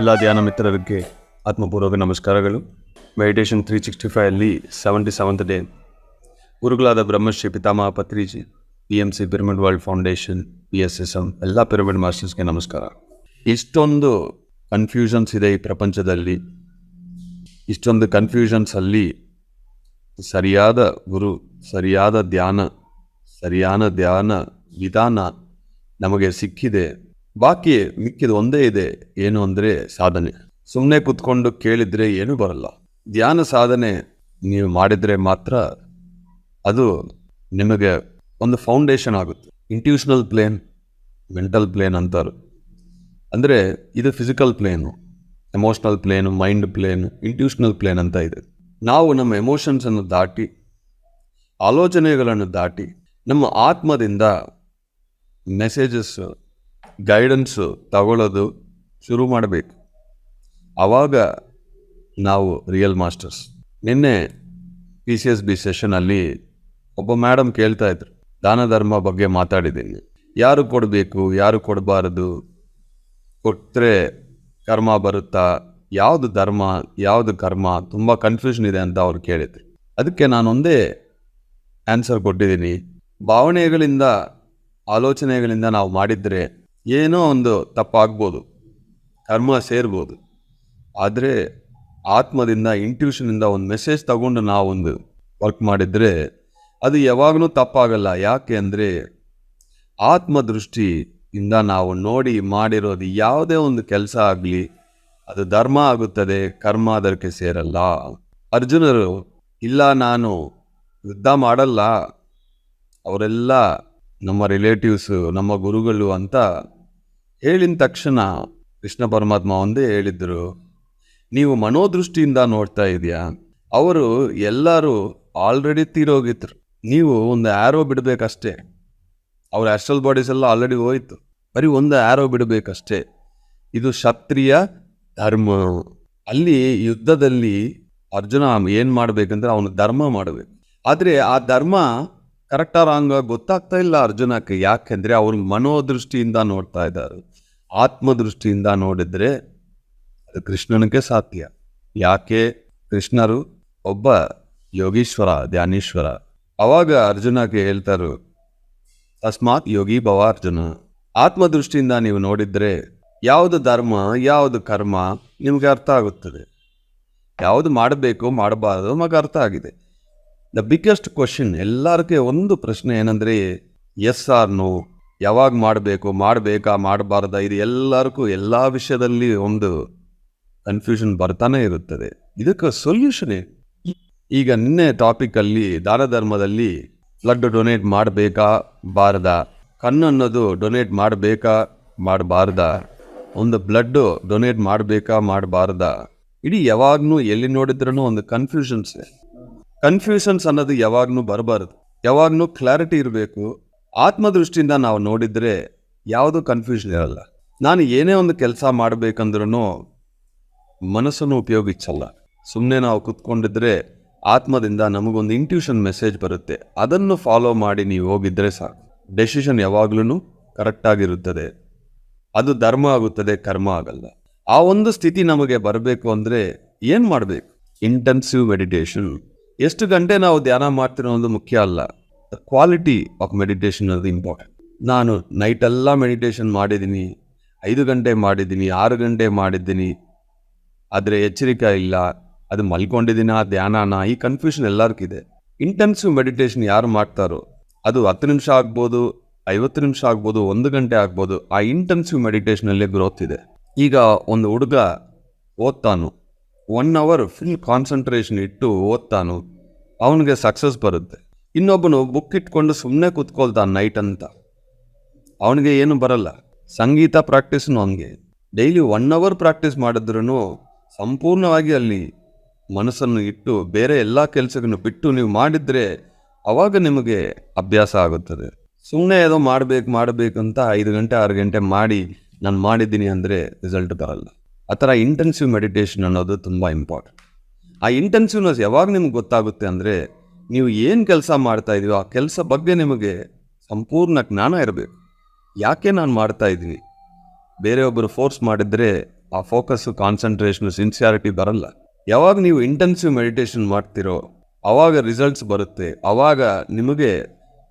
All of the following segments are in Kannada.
ಎಲ್ಲ ಧ್ಯಾನ ಮಿತ್ರರಿಗೆ ಆತ್ಮಪೂರ್ವಕ ನಮಸ್ಕಾರಗಳು. ಮೆಡಿಟೇಷನ್ ತ್ರೀ ಸಿಕ್ಸ್ಟಿ ಫೈವಲ್ಲಿ ಸೆವೆಂಟಿ ಸೆವೆಂತ್ ಡೇ ಗುರುಗಳಾದ Brahmashri Pitamaha Patriji P M C pyramid world foundation P S S M ಎಲ್ಲ ಪಿರಮಿಡ್ ಮಾಸ್ಟರ್ಸ್ಗೆ ನಮಸ್ಕಾರ. ಇಷ್ಟೊಂದು ಕನ್ಫ್ಯೂಷನ್ಸ್ ಇದೆ ಈ ಪ್ರಪಂಚದಲ್ಲಿ. ಇಷ್ಟೊಂದು ಕನ್ಫ್ಯೂಷನ್ಸಲ್ಲಿ ಸರಿಯಾದ ಗುರು, ಸರಿಯಾದ ಧ್ಯಾನ ಸರಿಯಾದ ಧ್ಯಾನ ವಿಧಾನ ನಮಗೆ ಸಿಕ್ಕಿದೆ. ಬಾಕಿ ಮಿಕ್ಕಿದ ಒಂದೇ ಇದೆ, ಏನು ಅಂದರೆ ಸಾಧನೆ. ಸುಮ್ಮನೆ ಕೂತ್ಕೊಂಡು ಕೇಳಿದರೆ ಏನೂ ಬರಲ್ಲ. ಧ್ಯಾನ ಸಾಧನೆ ನೀವು ಮಾಡಿದರೆ ಮಾತ್ರ ಅದು ನಿಮಗೆ ಒಂದು ಫೌಂಡೇಶನ್ ಆಗುತ್ತೆ. ಇಂಟ್ಯೂಷನಲ್ ಪ್ಲೇನ್ ಮೆಂಟಲ್ ಪ್ಲೇನ್ ಅಂತಾರೆ. ಅಂದರೆ ಇದು physical plane emotional plane mind plane intuitional plane ಅಂತ ಇದೆ. ನಾವು ನಮ್ಮ ಎಮೋಷನ್ಸನ್ನು ದಾಟಿ, ಆಲೋಚನೆಗಳನ್ನು ದಾಟಿ, ನಮ್ಮ ಆತ್ಮದಿಂದ ಮೆಸೇಜಸ್ ಗೈಡೆನ್ಸು ತಗೊಳ್ಳೋದು ಶುರು ಮಾಡಬೇಕು. ಆವಾಗ ನಾವು ರಿಯಲ್ ಮಾಸ್ಟರ್ಸ್ ನಿನ್ನೆ ಪಿ ಸಿ ಎಸ್ ಬಿ ಸೆಷನಲ್ಲಿ ಒಬ್ಬ ಮೇಡಮ್ ಕೇಳ್ತಾ ಇದ್ರು. ದಾನ ಧರ್ಮ ಬಗ್ಗೆ ಮಾತಾಡಿದ್ದೀನಿ. ಯಾರು ಕೊಡಬೇಕು, ಯಾರು ಕೊಡಬಾರದು? ಕೊಟ್ಟರೆ ಕರ್ಮ ಬರುತ್ತಾ? ಯಾವುದು ಧರ್ಮ, ಯಾವುದು ಕರ್ಮ? ತುಂಬ ಕನ್ಫ್ಯೂಷನ್ ಇದೆ ಅಂತ ಅವ್ರು ಕೇಳಿದ್ರು. ಅದಕ್ಕೆ ನಾನೊಂದೇ ಆನ್ಸರ್ ಕೊಟ್ಟಿದ್ದೀನಿ. ಭಾವನೆಗಳಿಂದ, ಆಲೋಚನೆಗಳಿಂದ ನಾವು ಮಾಡಿದರೆ ಏನೋ ಒಂದು ತಪ್ಪಾಗ್ಬೋದು, ಕರ್ಮ ಸೇರ್ಬೋದು. ಆದರೆ ಆತ್ಮದಿಂದ ಇಂಟ್ಯೂಷನಿಂದ ಒಂದು ಮೆಸೇಜ್ ತಗೊಂಡು ನಾವೊಂದು ವರ್ಕ್ ಮಾಡಿದರೆ ಅದು ಯಾವಾಗಲೂ ತಪ್ಪಾಗಲ್ಲ. ಯಾಕೆ ಅಂದರೆ ಆತ್ಮದೃಷ್ಟಿಯಿಂದ ನಾವು ನೋಡಿ ಮಾಡಿರೋದು ಯಾವುದೇ ಒಂದು ಕೆಲಸ ಆಗಲಿ, ಅದು ಧರ್ಮ ಆಗುತ್ತದೆ, ಕರ್ಮ ಅದಕ್ಕೆ ಸೇರಲ್ಲ. ಅರ್ಜುನರು, ಇಲ್ಲ ನಾನು ಯುದ್ಧ ಮಾಡಲ್ಲ, ಅವರೆಲ್ಲ ನಮ್ಮ ರಿಲೇಟಿವ್ಸು ನಮ್ಮ ಗುರುಗಳು ಅಂತ ಹೇಳಿದ ತಕ್ಷಣ ಕೃಷ್ಣ ಪರಮಾತ್ಮ ಒಂದೇ ಹೇಳಿದ್ರು, ನೀವು ಮನೋದೃಷ್ಟಿಯಿಂದ ನೋಡ್ತಾ ಇದೆಯಾ? ಅವರು ಎಲ್ಲರೂ ಆಲ್ರೆಡಿ ತೀರೋಗಿದ್ರು. ನೀವು ಒಂದು ಆ್ಯರೋ ಬಿಡಬೇಕಷ್ಟೇ. ಅವ್ರ ಆಸ್ಟ್ರಲ್ ಬಾಡೀಸ್ ಎಲ್ಲ ಆಲ್ರೆಡಿ ಹೋಯಿತು. ಬರೀ ಒಂದು ಆ್ಯರೋ ಬಿಡಬೇಕಷ್ಟೇ. ಇದು ಕ್ಷತ್ರಿಯ ಧರ್ಮ. ಅಲ್ಲಿ ಯುದ್ಧದಲ್ಲಿ ಅರ್ಜುನ ಏನು ಮಾಡಬೇಕಂದ್ರೆ, ಅವನು ಧರ್ಮ ಮಾಡಬೇಕು. ಆದರೆ ಆ ಧರ್ಮ ಕರೆಕ್ಟಾ ರಾಂಗ್ ಗೊತ್ತಾಗ್ತಾ ಇಲ್ಲ ಅರ್ಜುನಕ್ಕೆ. ಯಾಕೆಂದರೆ ಅವ್ರ ಮನೋದೃಷ್ಟಿಯಿಂದ ನೋಡ್ತಾ ಇದ್ದಾರೆ. ಆತ್ಮದೃಷ್ಟಿಯಿಂದ ನೋಡಿದರೆ ಅದು ಕೃಷ್ಣನಿಗೆ ಸಾಧ್ಯ. ಯಾಕೆ? ಕೃಷ್ಣರು ಒಬ್ಬ ಯೋಗೀಶ್ವರ ಧ್ಯಾನೀಶ್ವರ ಅವಾಗ ಅರ್ಜುನಕ್ಕೆ ಹೇಳ್ತಾರು ತಸ್ಮಾತ್ ಯೋಗಿ ಭವ ಅರ್ಜುನ. ಆತ್ಮದೃಷ್ಟಿಯಿಂದ ನೀವು ನೋಡಿದರೆ ಯಾವುದು ಧರ್ಮ, ಯಾವುದು ಕರ್ಮ, ನಿಮಗೆ ಅರ್ಥ ಆಗುತ್ತದೆ. ಯಾವುದು ಮಾಡಬೇಕು, ಮಾಡಬಾರ್ದು, ನಮಗೆ ಅರ್ಥ ಆಗಿದೆ. ದ ಬಿಗ್ಗೆಸ್ಟ್ ಕ್ವಶನ್ ಎಲ್ಲರಿಗೆ ಒಂದು ಪ್ರಶ್ನೆ ಏನಂದರೆ ಎಸ್ ಆರ್ ನೋ ಯಾವಾಗ ಮಾಡಬೇಕು, ಮಾಡಬೇಕಾ, ಮಾಡಬಾರ್ದ? ಇದು ಎಲ್ಲರಿಗೂ ಎಲ್ಲ ವಿಷಯದಲ್ಲಿ ಒಂದು ಕನ್ಫ್ಯೂಷನ್ ಬರ್ತಾನೆ ಇರುತ್ತದೆ. ಇದಕ್ಕೆ ಸೊಲ್ಯೂಷನ್ ಈಗ ನಿನ್ನೆ ಟಾಪಿಕಲ್ಲಿ ದಾನ ಧರ್ಮದಲ್ಲಿ ಬ್ಲಡ್ ಡೊನೇಟ್ ಮಾಡಬೇಕಾ, ಬಾರ್ದ? ಕಣ್ಣನ್ನೋದು ಡೊನೇಟ್ ಮಾಡಬೇಕಾ, ಮಾಡಬಾರ್ದ? ಒಂದು ಬ್ಲಡ್ಡು ಡೊನೇಟ್ ಮಾಡಬೇಕಾ, ಮಾಡಬಾರ್ದ? ಇಡೀ ಯಾವಾಗ್ಲೂ ಎಲ್ಲಿ ನೋಡಿದ್ರೂ ಒಂದು ಕನ್ಫ್ಯೂಷನ್ಸ್ ಕನ್ಫ್ಯೂಷನ್ಸ್ ಅನ್ನೋದು ಯಾವಾಗ್ಲೂ ಬರಬಾರದು. ಯಾವಾಗ್ನೂ ಕ್ಲಾರಿಟಿ ಇರಬೇಕು. ಆತ್ಮದೃಷ್ಟಿಯಿಂದ ನಾವು ನೋಡಿದರೆ ಯಾವುದೂ ಕನ್ಫ್ಯೂಷನ್ ಇರಲ್ಲ. ನಾನು ಏನೇ ಒಂದು ಕೆಲಸ ಮಾಡಬೇಕಂದ್ರೂ ಮನಸ್ಸನ್ನು ಉಪಯೋಗಿಸಲ್ಲ. ಸುಮ್ಮನೆ ನಾವು ಕುತ್ಕೊಂಡಿದ್ರೆ ಆತ್ಮದಿಂದ ನಮಗೊಂದು ಇಂಟ್ಯೂಷನ್ ಮೆಸೇಜ್ ಬರುತ್ತೆ. ಅದನ್ನು ಫಾಲೋ ಮಾಡಿ ನೀವು ಹೋಗಿದ್ರೆ ಸಾಕು. ಡೆಸಿಷನ್ ಯಾವಾಗ್ಲೂ ಕರೆಕ್ಟಾಗಿರುತ್ತದೆ ಅದು ಧರ್ಮ ಆಗುತ್ತದೆ, ಕರ್ಮ ಆಗಲ್ಲ. ಆ ಒಂದು ಸ್ಥಿತಿ ನಮಗೆ ಬರಬೇಕು ಅಂದರೆ ಏನು ಮಾಡಬೇಕು? ಇಂಟೆನ್ಸಿವ್ ಮೆಡಿಟೇಷನ್ ಎಷ್ಟು ಗಂಟೆ ನಾವು ಧ್ಯಾನ ಮಾಡ್ತಿರೋ ಅನ್ನೋದು ಮುಖ್ಯ ಅಲ್ಲ ದ ಕ್ವಾಲಿಟಿ ಆಫ್ ಮೆಡಿಟೇಷನ್ ಅದು ಇಂಪಾರ್ಟೆಂಟ್ ನಾನು ನೈಟೆಲ್ಲ ಮೆಡಿಟೇಷನ್ ಮಾಡಿದ್ದೀನಿ, ಐದು ಗಂಟೆ ಮಾಡಿದ್ದೀನಿ, ಆರು ಗಂಟೆ ಮಾಡಿದ್ದೀನಿ, ಆದರೆ ಎಚ್ಚರಿಕೆ ಇಲ್ಲ, ಅದು ಮಲ್ಕೊಂಡಿದ್ದೀನ, ಧ್ಯಾನನ, ಈ ಕನ್ಫ್ಯೂಷನ್ ಎಲ್ಲರಿಗಿದೆ ಇಂಟೆನ್ಸಿವ್ ಮೆಡಿಟೇಷನ್ ಯಾರು ಮಾಡ್ತಾರೋ, ಅದು ಹತ್ತು ನಿಮಿಷ ಆಗ್ಬೋದು, ಐವತ್ತು ನಿಮಿಷ ಆಗ್ಬೋದು, ಒಂದು ಗಂಟೆ ಆಗ್ಬೋದು, ಆ ಇಂಟೆನ್ಸಿವ್ ಮೆಡಿಟೇಷನಲ್ಲೇ ಗ್ರೋತ್ ಇದೆ. ಈಗ ಒಂದು ಹುಡುಗ ಓದ್ತಾನು ಒನ್ ಅವರ್ ಫುಲ್ ಕಾನ್ಸಂಟ್ರೇಷನ್ ಇಟ್ಟು ಓದ್ತಾನು. ಅವನಿಗೆ ಸಕ್ಸಸ್ ಬರುತ್ತೆ. ಇನ್ನೊಬ್ಬನು ಬುಕ್ ಇಟ್ಕೊಂಡು ಸುಮ್ಮನೆ ಕೂತ್ಕೊಳ್ತಾನೆ ನೈಟ್ ಅಂತ. ಅವನಿಗೆ ಏನು ಬರಲ್ಲ. ಸಂಗೀತ ಪ್ರಾಕ್ಟೀಸ್ನು ಹಂಗೆ. ಡೈಲಿ ಒನ್ ಅವರ್ ಪ್ರಾಕ್ಟೀಸ್ ಮಾಡಿದ್ರೂ ಸಂಪೂರ್ಣವಾಗಿ ಅಲ್ಲಿ ಮನಸ್ಸನ್ನು ಇಟ್ಟು ಬೇರೆ ಎಲ್ಲ ಕೆಲಸಗಳನ್ನು ಬಿಟ್ಟು ನೀವು ಮಾಡಿದರೆ ಅವಾಗ ನಿಮಗೆ ಅಭ್ಯಾಸ ಆಗುತ್ತದೆ. ಸುಮ್ಮನೆ ಏನೋ ಮಾಡಬೇಕು ಮಾಡಬೇಕಂತ ಐದು ಗಂಟೆ, ಆರು ಗಂಟೆ ಮಾಡಿ, ನಾನು ಮಾಡಿದ್ದೀನಿ ಅಂದರೆ ರಿಸಲ್ಟ್ ಬರಲ್ಲ. ಆ ಥರ ಇಂಟೆನ್ಸಿವ್ ಮೆಡಿಟೇಷನ್ ಅನ್ನೋದು ತುಂಬ ಇಂಪಾರ್ಟೆಂಟ್ ಆ ಇಂಟೆನ್ಸಿವ್ನೆಸ್ ಯಾವಾಗ ನಿಮ್ಗೆ ಗೊತ್ತಾಗುತ್ತೆ ಅಂದರೆ ನೀವು ಏನು ಕೆಲಸ ಮಾಡ್ತಾ ಇದೀವೋ ಆ ಕೆಲಸ ಬಗ್ಗೆ ನಿಮಗೆ ಸಂಪೂರ್ಣ ಜ್ಞಾನ ಇರಬೇಕು. ಯಾಕೆ ನಾನು ಮಾಡ್ತಾ ಇದ್ದೀನಿ ಬೇರೆಯೊಬ್ಬರು ಫೋರ್ಸ್ ಮಾಡಿದರೆ ಆ ಫೋಕಸ್ಸು ಕಾನ್ಸಂಟ್ರೇಷನ್ ಸಿನ್ಸಿಯಾರಿಟಿ ಬರಲ್ಲ. ಯಾವಾಗ ನೀವು ಇಂಟೆನ್ಸಿವ್ ಮೆಡಿಟೇಷನ್ ಮಾಡ್ತಿರೋ ಆವಾಗ ರಿಸಲ್ಟ್ಸ್ ಬರುತ್ತೆ ಆವಾಗ ನಿಮಗೆ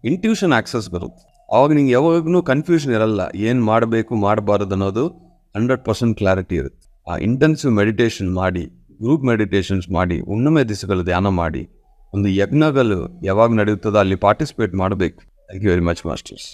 ಇಂಟ್ಯೂಷನ್ ಆ್ಯಕ್ಸಸ್ ಬರುತ್ತೆ. ಆವಾಗ ನಿಮ್ಗೆ ಯಾವಾಗೂ ಕನ್ಫ್ಯೂಷನ್ ಇರಲ್ಲ, ಏನು ಮಾಡಬೇಕು, ಮಾಡಬಾರ್ದು ಅನ್ನೋದು ಹಂಡ್ರೆಡ್ ಪರ್ಸೆಂಟ್ ಕ್ಲಾರಿಟಿ ಇರುತ್ತೆ. ಇಂಟೆನ್ಸಿವ್ ಮೆಡಿಟೇಷನ್ ಮಾಡಿ ಗ್ರೂಪ್ ಮೆಡಿಟೇಷನ್ಸ್ ಮಾಡಿ, ಹುಣ್ಣಿಮೆ ದಿವಸಗಳು ಧ್ಯಾನ ಮಾಡಿ, ಒಂದು ಯಜ್ಞಗಳು ಯಾವಾಗ ನಡೆಯುತ್ತದೋ ಅಲ್ಲಿ ಪಾರ್ಟಿಸಿಪೇಟ್ ಮಾಡಬೇಕು. Thank you very much masters